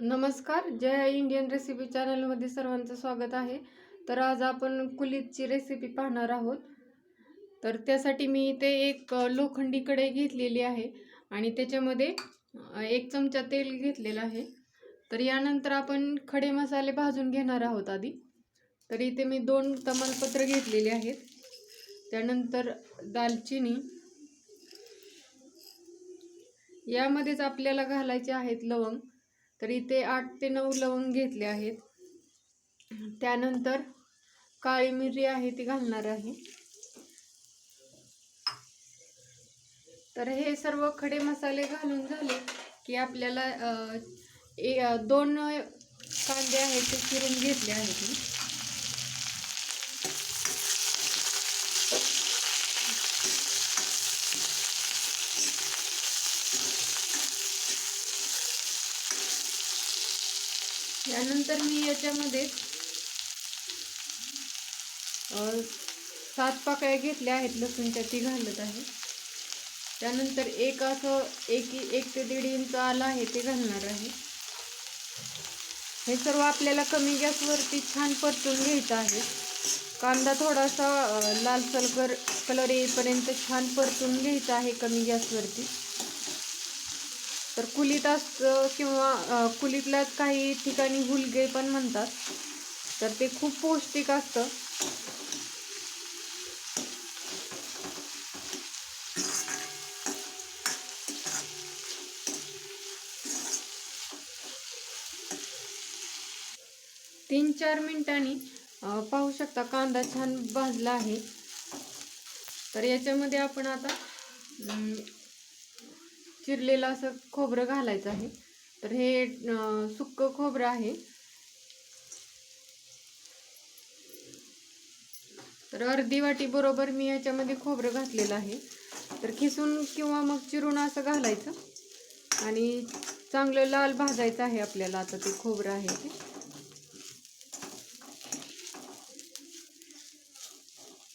नमस्कार जय Indian recipe चॅनलमध्ये सर्वांचं स्वागत आहे. तर आज आपण कुलीतची रेसिपी पाहणार आहोत. तर त्यासाठी मी इथे एक लोखंडी कढई घेतलेली आहे आणि त्याच्यामध्ये एक चमचा तेल घेतलेलं आहे. तर यानंतर आपण खडे मसाले भाजून घेणार आहोत आधी. तर इथे मी दोन तमालपत्र घेतलेले आहेत. त्यानंतर दालचिनी. यामध्येच आपल्याला घालायचे आहेत लवंग. तर इथे आठ ते नऊ लवंग घेतले आहेत. त्यानंतर काळी मिरी आहे ती घालणार आहे. तर हे सर्व खडे मसाले घालून झाले की आपल्याला ए- दोन कांदे आहेत ते चिरून घेतले आहेत मी मी याच्यामध्ये सात पाकळ्या घेतल्या आहेत लसूणच्या ती घालत आहे. त्यानंतर एक असं एक एक ते दीड इंच आलं आहे ते घालणार आहे. हे सर्व आपल्याला कमी गॅसवरती छान परतून घ्यायचं आहे. कांदा थोडासा लालसलकर कलर येईपर्यंत छान परतून घ्यायचा आहे कमी गॅसवरती. तर कुलीत असतं किंवा कुलीतलाच कुलीतल्याच काही ठिकाणी हुलगे पण म्हणतात. तर ते खूप पौष्टिक असतं. तीन चार मिनिटांनी पाहू शकता कांदा छान भाजला आहे. तर याच्यामध्ये आपण आता चिरलेलं असं खोबरं घालायचं आहे. तर हे सुक्कं खोबरं आहे. तर अर्धी वाटी बरोबर मी याच्यामध्ये खोबरं घातलेलं आहे. तर खिसून किंवा मग चिरून असं घालायचं. आणि चांगलं लाल भाजायचं आहे आपल्याला. आता ते खोबरं आहे ते.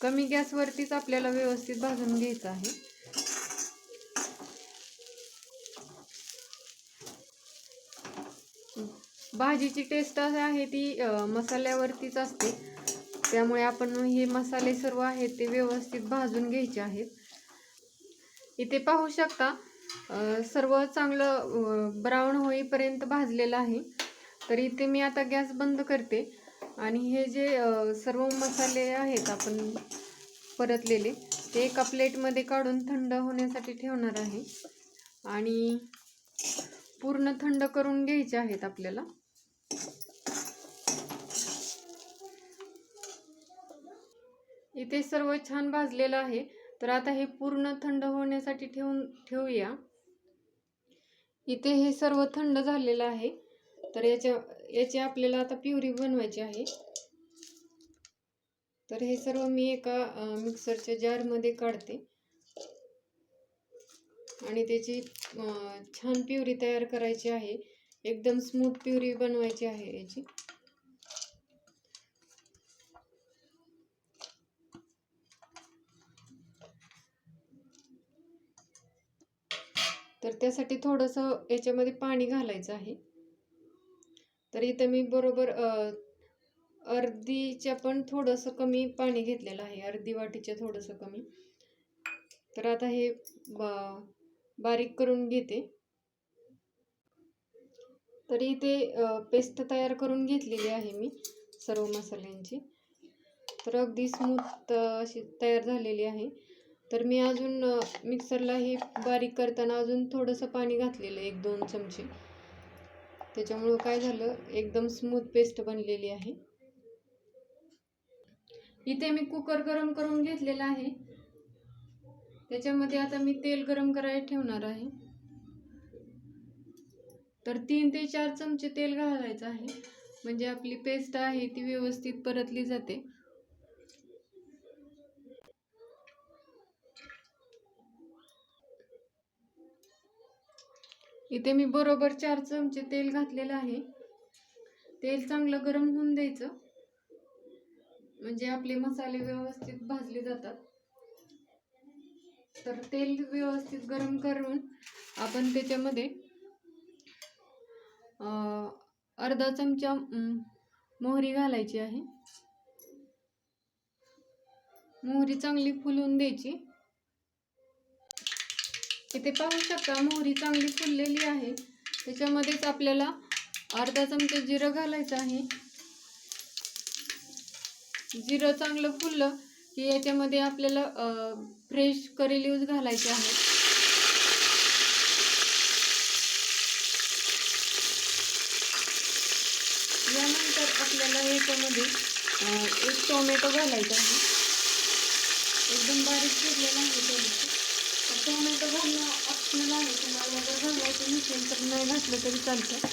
कमी गॅसवरतीच आपल्याला व्यवस्थित भाजून घ्यायचं आहे. भाजीची टेस्ट आहे ती मसाल्यावरतीच असते. त्यामुळे आपण हे मसाले सर्व आहेत ते व्यवस्थित भाजून घ्यायचे आहेत. इथे पाहू शकता सर्व चांगलं ब्राऊन होईपर्यंत भाजलेलं आहे. तर इथे मी आता गॅस बंद करते. आणि हे जे सर्व मसाले आहेत आपण परतलेले ते एका प्लेटमध्ये काढून थंड होण्यासाठी ठेवणार आहे. आणि पूर्ण थंड करून घ्यायचे आहेत आपल्याला. इथे सर्व छान भाजलेलं आहे. तर आता हे पूर्ण थंड होण्यासाठी ठेवून ठेवूया. इथे हे सर्व थंड झालेलं आहे. तर याच्या याची आपल्याला आता प्युरी बनवायची आहे. तर हे सर्व मी एका मिक्सरच्या जारमध्ये काढते. आणि त्याची छान प्युरी तयार करायची आहे. एकदम स्मूथ प्युरी बनवायची आहे याची. तर त्यासाठी थोडंसं याच्यामध्ये पाणी घालायचं आहे. तर इथं मी बरोबर अर्धीच्या पण थोडंसं कमी पाणी घेतलेलं आहे. अर्धी वाटीच्या थोडंसं कमी. तर आता हे बा- बारीक करून घेते. तर इथे पेस्ट तयार करून घेतलेली आहे मी सर्व मसाल्यांची. तर अगदी स्मूथ अशी तयार झालेली आहे. तर मी अजून मिक्सरला हे बारीक करताना अजून थोडंसं पाणी घातलेलं एक दोन चमचे. त्याच्यामुळं काय झालं एकदम स्मूथ पेस्ट बनलेली आहे. इथे मी कुकर गरम करून घेतलेला आहे. त्याच्यामध्ये आता मी तेल गरम करायला ठेवणार आहे. तर तीन ते चार चमचे तेल घालायचं आहे. म्हणजे आपली पेस्ट आहे ती व्यवस्थित परतली जाते. इथे मी बरोबर चार चमचे तेल घातलेलं आहे. तेल चांगलं गरम होऊन द्यायचं. म्हणजे आपले मसाले व्यवस्थित भाजले जातात. तर तेल व्यवस्थित गरम करून आपण त्याच्यामध्ये अर्धा चमचा मोहरी घालायची आहे. मोहरी चांगली फुलवून द्यायची. इथे पाहू शकता मोहरी चांगली फुललेली आहे. त्याच्यामध्येच आपल्याला अर्धा चमचा जिरं घालायचं आहे. जिरं चांगलं फुललं की याच्यामध्ये आपल्याला फ्रेश करी यूज घालायचे आहे यानंतर आपल्याला याच्यामध्ये एक टोमॅटो घालायचा आहे. एकदम बारीक चिरलेला आहे टोमॅटो. टोमॅटो घालणं ऑप्शनल आहे तुम्हाला जर घालायचं नसेल तर नाही घातलं तरी चालतं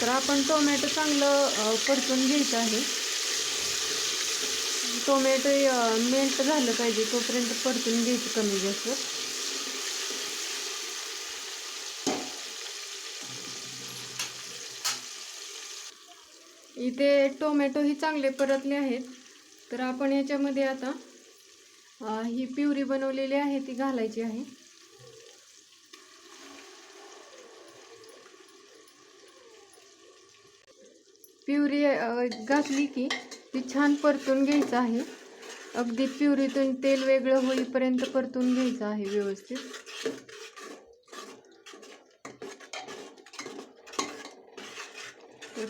तर आपण टोमॅटो चांगलं परतून घ्यायचं आहे टोमॅटो मेल्ट झालं पाहिजे तोपर्यंत परतून घ्यायचं कमी जास्त इथे टोमॅटो ही चांगले परतले आहेत. तर आपण याच्यामध्ये आता ही प्युरी बनवलेली आहे ती घालायची आहे. प्युरी घातली की ती छान परतून घ्यायचं आहे. अगदी प्युरीतून तेल वेगळं होईपर्यंत परतून घ्यायचं आहे व्यवस्थित.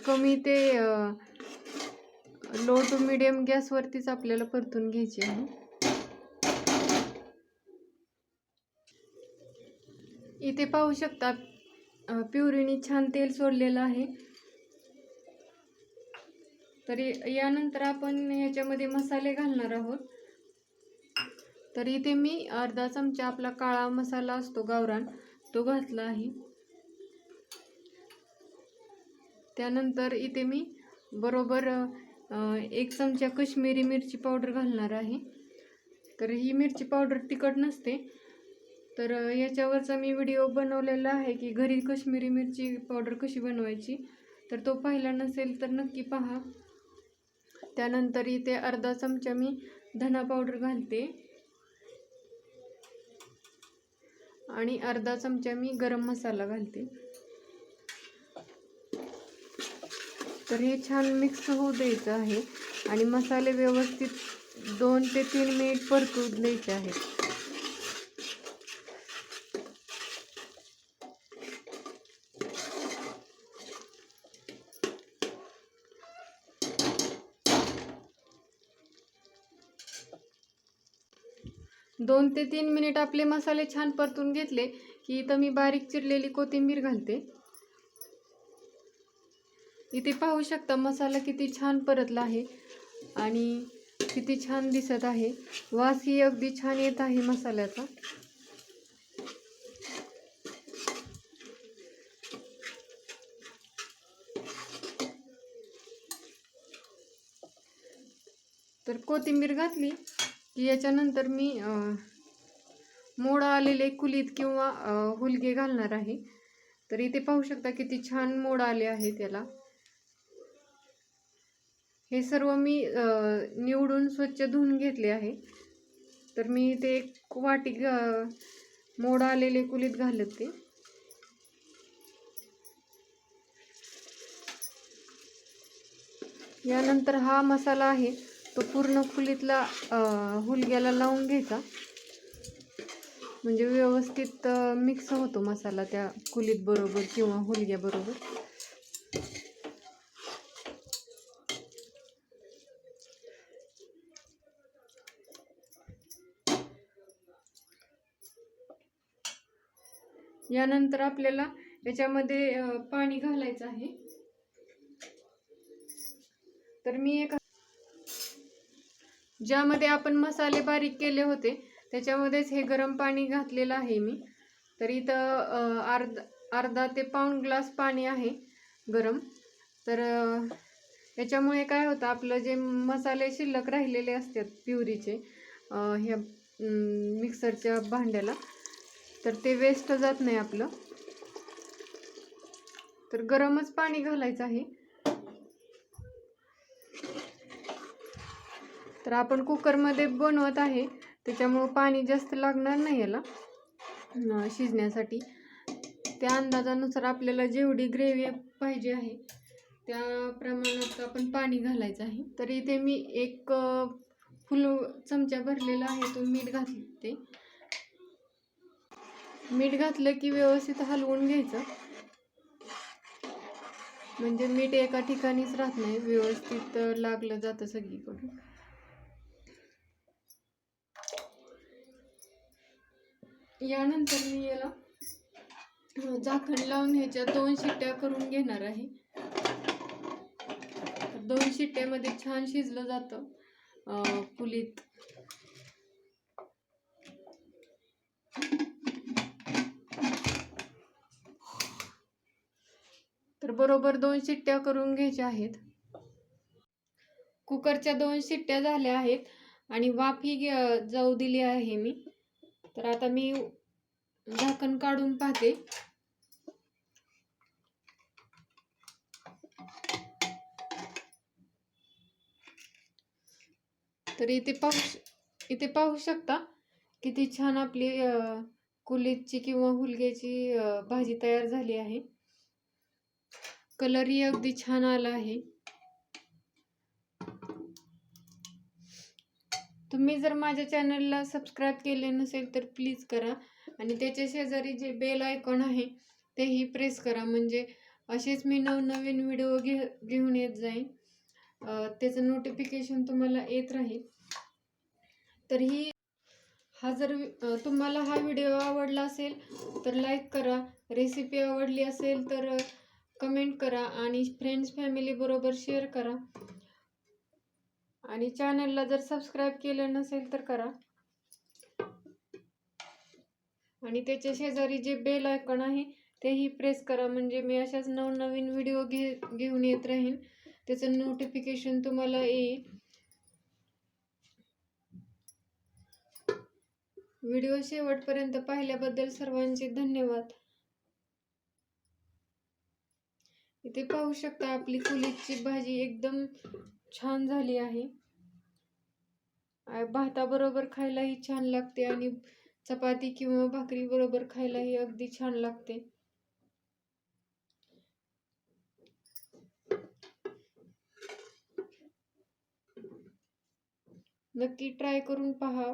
कमी ते लो टू मिडियम गॅसवरतीच आपल्याला परतून घ्यायची आहे. इथे पाहू शकता प्युरीने छान तेल सोडलेलं आहे. तरी यानंतर आपण याच्यामध्ये मसाले घालणार आहोत. तर इथे मी अर्धा चमचा आपला काळा मसाला असतो गावरान तो घातला आहे. त्यानंतर इथे मी बरोबर एक चमचा कश्मीरी मिरची पावडर घालणार आहे. तर ही मिरची पावडर तिखट नसते. तर याच्यावरचा मी व्हिडिओ बनवलेला आहे की घरी कश्मीरी मिरची पावडर कशी बनवायची तर तो पाहिला नसेल तर नक्की पहा. त्यानंतर इथे अर्धा चमचा मी धना पावडर घालते. आणि अर्धा चमचा मी गरम मसाला घालते. तर हे छान मिक्स होऊ द्यायचं आहे आणि मसाले व्यवस्थित दोन ते तीन मिनिट परतू द्यायचे आहेत. दोन ते तीन मिनिट आपले मसाले छान परतून घेतले की इथं मी बारीक चिरलेली कोथिंबीर घालते. इथे पाहू शकता मसाला किती छान परतला आहे आणि किती छान दिसत आहे. वास ही अगदी छान येत आहे मसाल्याचा. तर कोथिंबीर घातली. की याच्यानंतर मी मोड आलेले कुलीत किंवा हुलगे घालणार आहे. तर इथे पाहू शकता किती छान मोड आले आहे त्याला हे सर्व मी निवडून स्वच्छ धुवून घेतले आहे. तर मी ते एक वाटी ग- मोड आलेले कुलीत घालत ते यानंतर हा मसाला आहे. तो पूर्ण खुलीतला हुलग्याला लावून घ्यायचा. म्हणजे व्यवस्थित मिक्स होतो मसाला त्या कुलीत बरोबर किंवा हुलग्याबरोबर यानंतर आपल्याला याच्यामध्ये पाणी घालायचं आहे. तर मी एक ज्यामध्ये आपण मसाले बारीक केले होते त्याच्यामध्येच हे गरम पाणी घातलेलं आहे मी. तर इथं अर्ध अर्धा अर्धा ते पाऊण ग्लास पाणी आहे गरम. तर याच्यामुळे काय होतं आपलं जे मसाले शिल्लक राहिलेले असतात प्युरीचे ह्या मिक्सरच्या भांड्याला तर ते वेस्ट जात नाही आपलं. तर गरमच पाणी घालायचं आहे. तर आपण कुकरमध्ये बनवत आहे. त्याच्यामुळं पाणी जास्त लागणार नाही याला शिजण्यासाठी. त्या अंदाजानुसार आपल्याला जेवढी ग्रेव्ही पाहिजे आहे त्या प्रमाणात आपण पाणी घालायचं आहे. तर इथे मी एक फुल चमचा भरलेला आहे तो मीठ घातले मीठ घातलं की व्यवस्थित हलवून घ्यायचं. म्हणजे मीठ एका ठिकाणीच राहत नाही व्यवस्थित लागलं जातं सगळीकडून. यानंतर मी याला झाकण लावून ह्याच्या दोन शिट्ट्या करून घेणार आहे. दोन शिट्ट्यामध्ये छान शिजलं जातं अ, कुलीत तर बरोबर दोन शिट्ट्या करून घ्यायच्या आहेत. कुकरच्या दोन शिट्ट्या झाल्या आहेत आणि वाफ ही जाऊ दिली आहे मी. तर आता मी झाकण काढून पाहते. तर इथे पाहू इथे पाहू शकता किती छान आपली कुलीची किंवा हुलग्याची भाजी तयार झाली आहे. कलरही अगदी छान आला आहे. तुम्ही जर माझ्या चॅनलला सबस्क्राईब केले नसेल तर प्लीज करा. आणि त्याच्या शेजारी जे बेल आयकॉन आहे तेही प्रेस करा. म्हणजे असेच मी नवनवीन व्हिडिओ घे घेऊन येत जाईन. त्याचं नोटिफिकेशन तुम्हाला येत राहील. तर ही हा जर वि- तुम्हाला हा व्हिडिओ आवडला असेल तर लाईक करा. रेसिपी आवडली असेल तर कमेंट करा. आणि फ्रेंड्स फॅमिलीबरोबर शेअर करा. आणि चॅनलला जर सबस्क्राईब केलं नसेल तर करा. आणि त्याच्या शेजारी जे बेल आयकॉन आहे तेही प्रेस करा. म्हणजे मी अशाच नवनवीन व्हिडिओ घे घेऊन येत राहीन. त्याचं नोटिफिकेशन तुम्हाला येईल. व्हिडिओ शेवटपर्यंत पाहिल्याबद्दल सर्वांचे धन्यवाद. इथे पाहू शकता आपली कुलीची भाजी एकदम छान झाली आहे. भाताबरोबर खायलाही छान लागते आणि चपाती किंवा भाकरी बरोबर खायलाही अगदी छान लागते. नक्की ट्राय करून पहा.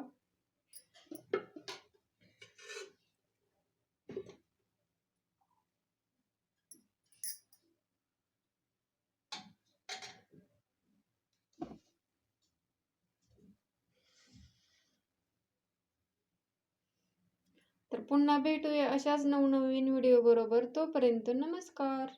पुन्हा भेटूया अशाच नवनवीन व्हिडिओ बरोबर. तोपर्यंत नमस्कार.